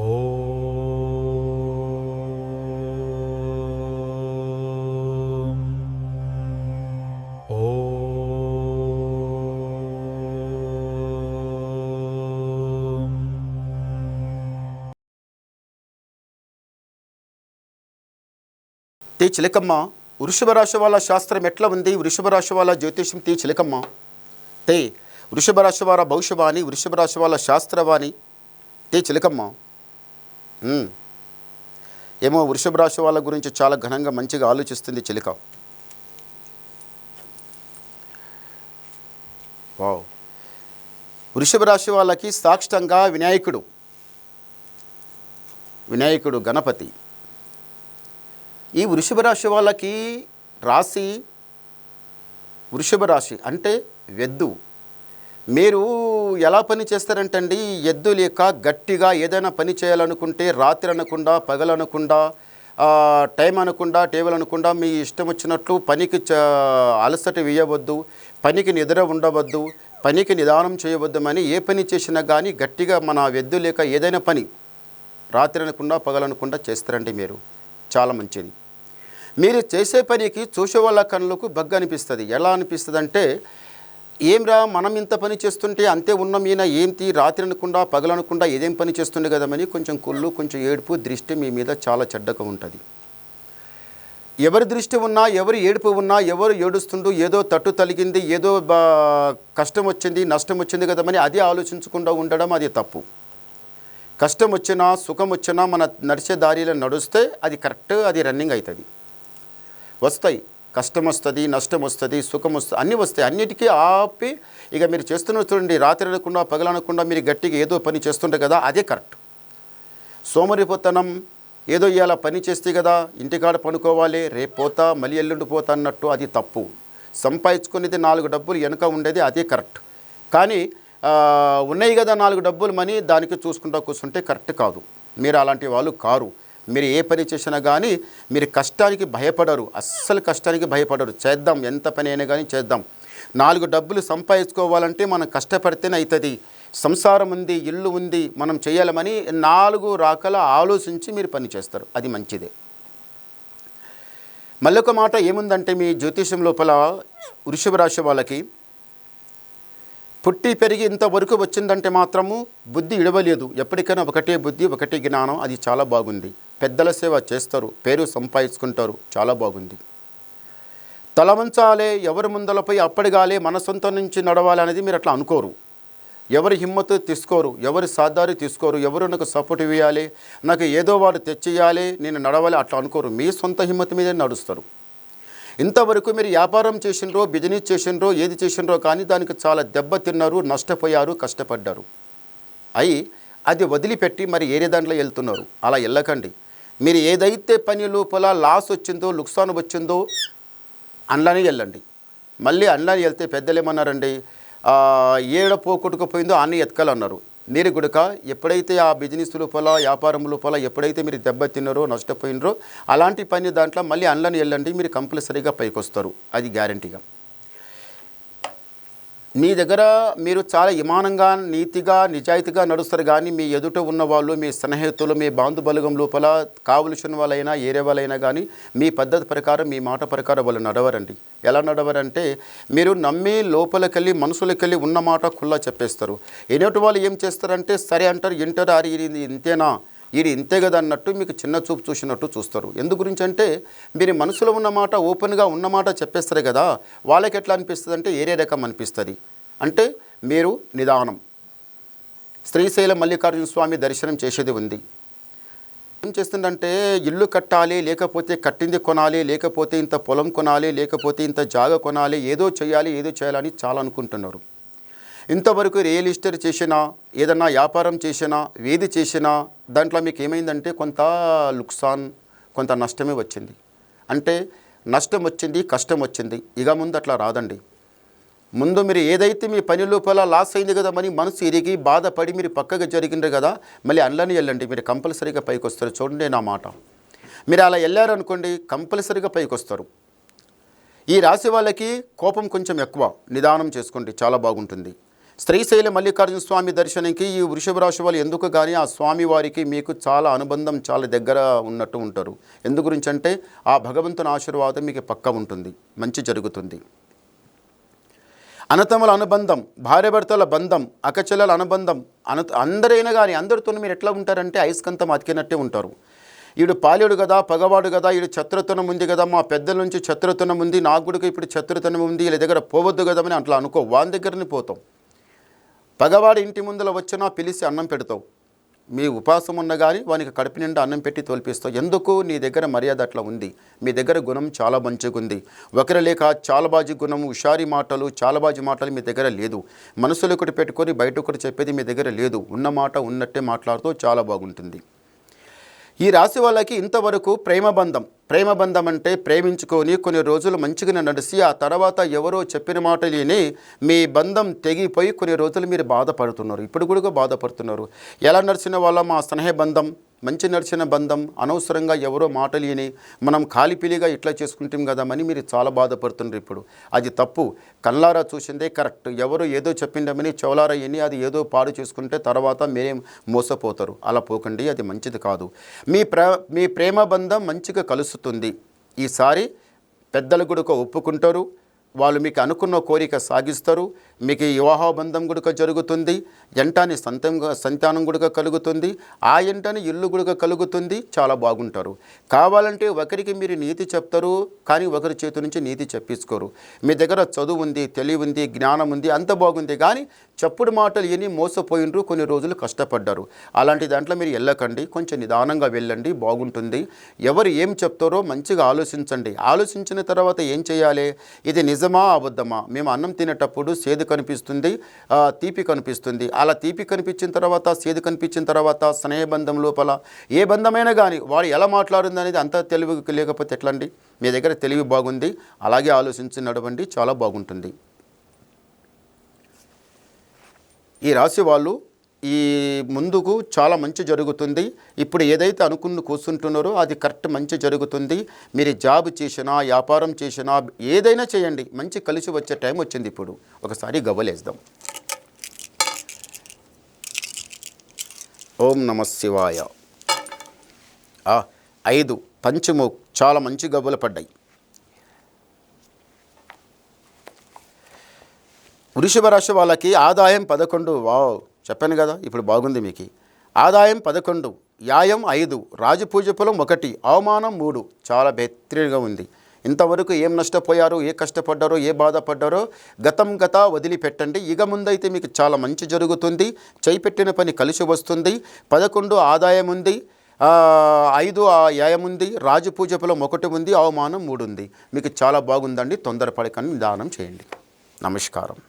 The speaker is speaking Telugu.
ఓం తే చిలకమ్మ వృషభ రాశి వాళ్ళ శాస్త్రం ఎట్లా ఉంది? వృషభ రాశి వాళ్ళ జ్యోతిష్యం తే చిలకమ్మ. తే వృషభ రాశి వార భవిష్యవాణి వృషభ రాశి వాళ్ళ శాస్త్రవాణి. తే చిలకమ్మ ఏమో వృషభ రాశి వాళ్ళ గురించి చాలా ఘనంగా మంచిగా ఆలోచిస్తుంది చిలుక. వావ్. వృషభ రాశి వాళ్ళకి సాక్షితంగా వినాయకుడు. వినాయకుడు గణపతి. ఈ వృషభ రాశి వాళ్ళకి రాశి వృషభ రాశి అంటే వెద్దు. మీరు ఎలా పని చేస్తారంటండి? ఎద్దు లేక గట్టిగా ఏదైనా పని చేయాలనుకుంటే రాత్రి అనకుండా పగలనకుండా టైం అనకుండా టేబుల్ అనకుండా మీ ఇష్టం వచ్చినట్లు పనికి చ- అలసట వేయవద్దు పనికి నిద్ర ఉండవద్దు పనికి నిదానం చేయవద్దుమని ఏ పని చేసినా కానీ గట్టిగా మన ఎద్దు లేక ఏదైనా పని రాత్రి అనకుండా పగలనకుండా చేస్తారండి మీరు. చాలా మంచిది. మీరు చేసే పనికి చూసే వాళ్ళ కళ్ళకు బగ్గ అనిపిస్తుంది ఎలా అనిపిస్తుంది అంటే ఏమ్రా మనం ఇంత పని చేస్తుంటే అంతే ఉన్నాం ఈయన ఏంటి? రాత్రి అనకుండా పగలనకుండా ఏదేం పని చేస్తుండే కదమని కొంచెం కుళ్ళు కొంచెం ఏడుపు దృష్టి మీ మీద చాలా చెడ్డగా ఉంటుంది. ఎవరి దృష్టి ఉన్నా ఎవరి ఏడుపు ఉన్నా ఎవరు ఏడుస్తుండో ఏదో తట్టు తలిగింది ఏదో బా కష్టం వచ్చింది నష్టం వచ్చింది కదమని అది ఆలోచించకుండా ఉండడం అది తప్పు. కష్టం వచ్చినా సుఖం వచ్చినా మన నడిచే దారిలో నడుస్తే అది కరెక్ట్ అది రన్నింగ్ అవుతుంది వస్తాయి. కష్టం వస్తుంది నష్టం వస్తుంది సుఖం వస్తుంది అన్నీ వస్తాయి. అన్నిటికీ ఆపి ఇక మీరు చేస్తున్న చూడండి రాత్రి అనకుండా పగలనకుండా మీరు గట్టిగా ఏదో పని చేస్తుంటే కదా అదే కరెక్ట్. సోమరిపోతనం ఏదో ఇవాళ పని చేస్తే కదా ఇంటికాడ పనుకోవాలి రేపు పోతా మళ్ళీ ఎల్లుండి పోతా అన్నట్టు అది తప్పు. సంపాదించుకునేది నాలుగు డబ్బులు వెనుక ఉండేది అదే కరెక్ట్. కానీ ఉన్నాయి కదా నాలుగు డబ్బులు మనీ దానికి చూసుకుంటా కూర్చుంటే కరెక్ట్ కాదు. మీరు అలాంటి వాళ్ళు కారు. మీరు ఏ పని చేసినా కానీ మీరు కష్టానికి భయపడరు అస్సలు కష్టానికి భయపడరు. చేద్దాం ఎంత పని అయినా కానీ చేద్దాం. నాలుగు డబ్బులు సంపాదించుకోవాలంటే మనం కష్టపడితేనే అవుతుంది సంసారం ఉంది ఇల్లు ఉంది మనం చేయాలమని నాలుగు రాకల ఆలోచించి మీరు పని చేస్తారు. అది మంచిదే. మళ్ళొక మాట ఏముందంటే మీ జ్యోతిషం లోపల వృషభ రాశి వాళ్ళకి పుట్టి పెరిగి ఇంతవరకు వచ్చిందంటే మాత్రము బుద్ధి ఇడవలేదు. ఎప్పటికైనా ఒకటే బుద్ధి ఒకటే జ్ఞానం అది చాలా బాగుంది. పెద్దల సేవ చేస్తారు పేరు సంపాదించుకుంటారు. చాలా బాగుంది. తలవంచాలే ఎవరి ముందలపై అప్పడిగాలే మన సొంతం నుంచి నడవాలి అనేది మీరు అట్లా అనుకోరు. ఎవరి హిమ్మత్ తీసుకోరు ఎవరి సాధారి తీసుకోరు ఎవరు నాకు సపోర్ట్ ఇవ్వాలి నాకు ఏదో వాడు తెచ్చేయాలి నేను నడవాలి అట్లా అనుకోరు. మీ సొంత హిమ్మతి మీదే నడుస్తారు. ఇంతవరకు మీరు వ్యాపారం చేసినరో బిజినెస్ చేసినరో ఏది చేసినరో కానీ దానికి చాలా దెబ్బ తిన్నారు నష్టపోయారు కష్టపడ్డారు. అయి అది వదిలిపెట్టి మరి ఏరే దాంట్లో వెళ్తున్నారు. అలా వెళ్ళకండి. మీరు ఏదైతే పని లోపల లాస్ వచ్చిందో లుక్సాన్ వచ్చిందో అందులోనే వెళ్ళండి. మళ్ళీ అందులోనే వెళ్తే పెద్దలు ఏమన్నారండి? ఏడ పోకొట్టుకుపోయిందో అన్ని ఎత్కాలన్నారు. మీరు గుడక ఎప్పుడైతే ఆ బిజినెస్ లోపల వ్యాపారం లోపల ఎప్పుడైతే మీరు దెబ్బతిన్నారో నష్టపోయినారో నష్టపోయినరో అలాంటి పని దాంట్లో మళ్ళీ అందులోనే వెళ్ళండి మీరు కంపల్సరీగా పైకి వస్తారు అది గ్యారంటీగా మీ దగ్గర మీరు చాలా ఇమానంగా నీతిగా నిజాయితీగా నడుస్తారు. కానీ మీ ఎదుట ఉన్న వాళ్ళు మీ స్నేహితులు మీ బాంధుబలగం లోపల కావలసిన వాళ్ళైనా ఏరే వాళ్ళైనా కానీ మీ పద్ధతి ప్రకారం మీ మాట ప్రకారం వాళ్ళు నడవరండి. ఎలా నడవరంటే మీరు నమ్మి లోపలికెళ్ళి మనసులకెళ్ళి ఉన్న మాట కుల్లా చెప్పేస్తారు. ఎన్నోటి వాళ్ళు ఏం చేస్తారంటే సరే అంటారు ఇంటారు అరే ఇంతేనా? ఇది ఇంతే కదా అన్నట్టు మీకు చిన్న చూపు చూసినట్టు చూస్తారు. ఎందు గురించి అంటే మీరు మనసులో ఉన్న మాట ఓపెన్గా ఉన్న మాట చెప్పేస్తారు కదా వాళ్ళకి ఎట్లా అనిపిస్తుంది అంటే ఏరే రకం అనిపిస్తుంది. అంటే మీరు నిదానం. శ్రీశైల మల్లికార్జున స్వామి దర్శనం చేసేది ఉంది. ఏం చేస్తుందంటే ఇల్లు కట్టాలి లేకపోతే కట్టింది కొనాలి లేకపోతే ఇంత పొలం కొనాలి లేకపోతే ఇంత జాగ కొనాలి ఏదో చేయాలి ఏదో చేయాలని చాలా అనుకుంటున్నారు. ఇంతవరకు రియల్ ఎస్టేట్ చేసినా ఏదన్నా వ్యాపారం చేసినా వేది చేసినా దాంట్లో మీకు ఏమైందంటే కొంత లుక్సాన్ కొంత నష్టమే వచ్చింది. అంటే నష్టం వచ్చింది కష్టం వచ్చింది. ఇక ముందు అట్లా రాదండి. ముందు మీరు ఏదైతే మీ పని లోపల లాస్ అయింది కదా మరి మనసు ఇరిగి బాధపడి మీరు పక్కగా జరిగింది కదా మళ్ళీ అందులోనే వెళ్ళండి. మీరు కంపల్సరీగా పైకి వస్తారు. చూడండి నా మాట. మీరు అలా వెళ్ళారనుకోండి కంపల్సరీగా పైకి వస్తారు. ఈ రాశి వాళ్ళకి కోపం కొంచెం ఎక్కువ. నిదానం చేసుకోండి. చాలా బాగుంటుంది. శ్రీశైల మల్లికార్జున స్వామి దర్శనంకి ఈ వృషభ రాశి వాళ్ళు ఎందుకు కానీ ఆ స్వామి వారికి మీకు చాలా అనుబంధం చాలా దగ్గర ఉన్నట్టు ఉంటారు. ఎందు గురించి అంటే ఆ భగవంతుని ఆశీర్వాదం మీకు పక్క ఉంటుంది. మంచి జరుగుతుంది. అనతముల అనుబంధం భార్యభర్తల బంధం అకచెల్లల అనుబంధం అన అందరైనా కానీ అందరితో మీరు ఎట్లా ఉంటారంటే అయస్కంతం అతికినట్టే ఉంటారు. ఈడు పాలేడు కదా పగవాడు కదా ఈడు చతురతనం ఉంది కదా మా పెద్దల నుంచి చతురతనం ఉంది నాగుడికి ఇప్పుడు చతురతనం ఉంది వీళ్ళ దగ్గర పోవద్దు కదా అని అట్లా అనుకో వాని దగ్గరనే పోతాం. పగవాడి ఇంటి ముందర వచ్చినా పిలిచి అన్నం పెడతావు. మీ ఉపాసం ఉన్న కానీ వానికి కడుపు నిండా అన్నం పెట్టి తోల్పిస్తావు. ఎందుకు? నీ దగ్గర మర్యాద అట్లా ఉంది. మీ దగ్గర గుణం చాలా మంచిగా ఉంది. ఒకరి లేక చాలబాజీ గుణం హుషారి మాటలు చాలబాజీ మాటలు మీ దగ్గర లేదు. మనసులో ఒకటి పెట్టుకొని బయట ఒకటి చెప్పేది మీ దగ్గర లేదు. ఉన్న మాట ఉన్నట్టే మాట్లాడుతూ చాలా బాగుంటుంది. ఈ రాశి వాళ్ళకి ఇంతవరకు ప్రేమ బంధం ప్రేమ బంధం అంటే ప్రేమించుకొని కొన్ని రోజులు మంచిగా నడిచి ఆ తర్వాత ఎవరో చెప్పిన మాట లేని మీ బంధం తెగిపోయి కొన్ని రోజులు మీరు బాధపడుతున్నారు. ఇప్పుడు కూడా బాధపడుతున్నారు. ఎలా నడిచిన వాళ్ళ మా స్నేహ బంధం? మంచి నడిచిన బంధం అనవసరంగా ఎవరో మాటలు విని మనం కాలిపిలిగా ఇట్లా చేసుకుంటాం కదామని మీరు చాలా బాధపడుతున్నారు ఇప్పుడు. అది తప్పు. కళ్ళారా చూసిందే కరెక్ట్. ఎవరు ఏదో చెప్పిండమని చెవలారా విని అది ఏదో పాడు చేసుకుంటే తర్వాత మీరేం మోసపోతారు. అలా పోకండి అది మంచిది కాదు. మీ ప్ర మీ ప్రేమ బంధం మంచిగా కలుస్తుంది. ఈసారి పెద్దలు కూడా ఒప్పుకుంటారు. వాళ్ళు మీకు అనుకున్న కోరిక సాగిస్తారు. మీకు వివాహబంధం వివాహ బంధం గుడక జరుగుతుంది ఎంటాని సంతం సంతానం గుడక కలుగుతుంది ఆ ఎంటని ఇల్లు గుడక కలుగుతుంది చాలా బాగుంటారు. కావాలంటే ఒకరికి మీరు నీతి చెప్తారు కానీ ఒకరి చేతి నుంచి నీతి చెప్పించుకోరు. మీ దగ్గర చదువు ఉంది తెలివి ఉంది జ్ఞానం ఉంది అంత బాగుంది కానీ చెప్పుడు మాటలు విని మోసపోయినరు కొన్ని రోజులు కష్టపడ్డారు. అలాంటి దాంట్లో మీరు వెళ్ళకండి కొంచెం నిదానంగా వెళ్ళండి బాగుంటుంది. ఎవరు ఏం చెప్తారో మంచిగా ఆలోచించండి. ఆలోచించిన తర్వాత ఏం చేయాలి? ఇది నిజమా అబద్ధమా? మేము అన్నం తినేటప్పుడు సేదు కనిపిస్తుంది తీపి కనిపిస్తుంది. అలా తీపి కనిపించిన తర్వాత సేదు కనిపించిన తర్వాత స్నేహబంధం లోపల ఏ బంధమైనా కానీ వాడు ఎలా మాట్లాడింది అనేది అంత తెలివి లేకపోతే ఎట్లండి? మీ దగ్గర తెలివి బాగుంది అలాగే ఆలోచించి నడవండి చాలా బాగుంటుంది. ఈ రాశి వాళ్ళు ఈ ముందుకు చాలా మంచి జరుగుతుంది. ఇప్పుడు ఏదైతే అనుకుని కూర్చుంటున్నారో అది కరెక్ట్ మంచి జరుగుతుంది. మీరు జాబ్ చేసినా వ్యాపారం చేసినా ఏదైనా చేయండి. మంచి కలిసి వచ్చే టైం వచ్చింది ఇప్పుడు. ఒకసారి గవ్వలేద్దాం. ఓం నమ శివాయ. ఐదు పంచము చాలా మంచి గవ్వలు పడ్డాయి. వృషభ రాశి వాళ్ళకి ఆదాయం పదకొండు. వావ్. చెప్పాను కదా ఇప్పుడు బాగుంది మీకు. ఆదాయం పదకొండు యాయం ఐదు రాజపూజ పొలం ఒకటి అవమానం మూడు. చాలా బెత్తిగా ఉంది. ఇంతవరకు ఏం నష్టపోయారు ఏ కష్టపడ్డారో ఏ బాధపడ్డారో గతం గత వదిలిపెట్టండి. ఇక ముందైతే మీకు చాలా మంచి జరుగుతుంది. చేయి పెట్టిన పని కలిసి వస్తుంది. పదకొండు ఆదాయం ఉంది ఐదు ఆ యాయం ఉంది రాజపూజ పొలం ఒకటి ఉంది అవమానం మూడు ఉంది. మీకు చాలా బాగుందండి తొందరపడకని నిదానం చేయండి. నమస్కారం.